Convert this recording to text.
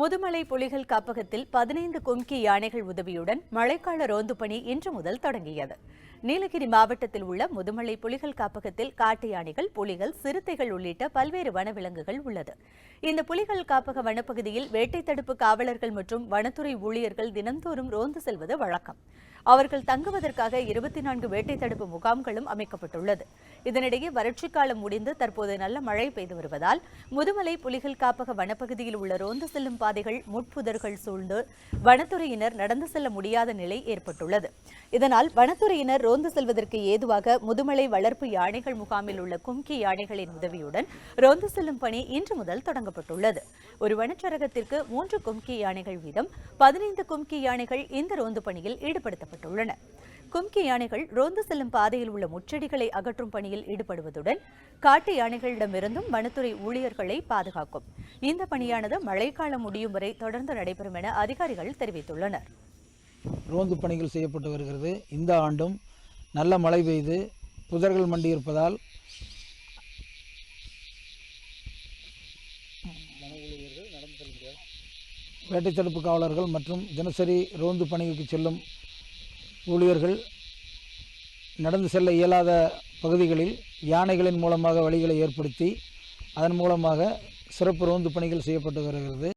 முதுமலை புலிகள் காப்பகத்தில் பதினைந்து கொம்கி யானைகள் உதவியுடன் மழைக்கால ரோந்து பணி இன்று முதல் தொடங்கியது. நீலகிரி மாவட்டத்தில் உள்ள முதுமலை புலிகள் காப்பகத்தில் காட்டு யானைகள் புலிகள் சிறுத்தைகள் உள்ளிட்ட பல்வேறு வனவிலங்குகள் உள்ளது. இந்த புலிகள் காப்பக வனப்பகுதியில் வேட்டை தடுப்பு காவலர்கள் மற்றும் வனத்துறை ஊழியர்கள் தினந்தோறும் ரோந்து செல்வது வழக்கம். அவர்கள் தங்குவதற்காக இருபத்தி நான்கு வேட்டை தடுப்பு முகாம்களும் அமைக்கப்பட்டுள்ளது. இதனிடையே வறட்சி காலம் முடிந்து தற்போது நல்ல மழை பெய்து வருவதால் முதுமலை புலிகள் காப்பக வனப்பகுதியில் உள்ள ரோந்து செல்லும் பாதைகள் முட்புதர்கள் சூழ்ந்து வனத்துறையினர் நடந்து செல்ல முடியாத நிலை ஏற்பட்டுள்ளது. இதனால் வனத்துறையினர் ரோந்து செல்வதற்கு ஏதுவாக முதுமலை வளர்ப்பு யானைகள் முகாமில் உள்ள கும்கி யானைகளின் உதவியுடன் ரோந்து செல்லும் பணி இன்று முதல் தொடங்கப்பட்டுள்ளது. ஒரு வனச்சரகத்திற்கு மூன்று கும்கி யானைகள் வீதம் பதினைந்து கும்கி யானைகள் இந்த ரோந்து பணியில் ஈடுபடுத்தப்பட்டுள்ளன கும்கி யானைகள் ரோந்து செல்லும் பாதையில் உள்ள முச்செடிகளை அகற்றும் பணியில் ஈடுபடுவதுடன் காட்டு யானைகளிடமிருந்தும் வனத்துறை ஊழியர்களை பாதுகாக்கும். இந்த பணியானது மழைக்காலம் முடியும் வரை தொடர்ந்து நடைபெறும் என அதிகாரிகள் தெரிவித்துள்ளனர். ரோந்து பணிகள் செய்யப்பட்டு வருகிறது. இந்த ஆண்டும் நல்ல மழை பெய்து புதர்கள் மண்டி இருப்பதால் வேட்டை தடுப்பு காவலர்கள் மற்றும் தினசரி ரோந்து பணிக்கு செல்லும் ஊழியர்கள் நடந்து செல்ல இயலாத பகுதிகளில் யானைகளின் மூலமாக வழிகளை ஏற்படுத்தி அதன் மூலமாக சிறப்பு ரோந்து பணிகள் செய்யப்பட்டு வருகிறது.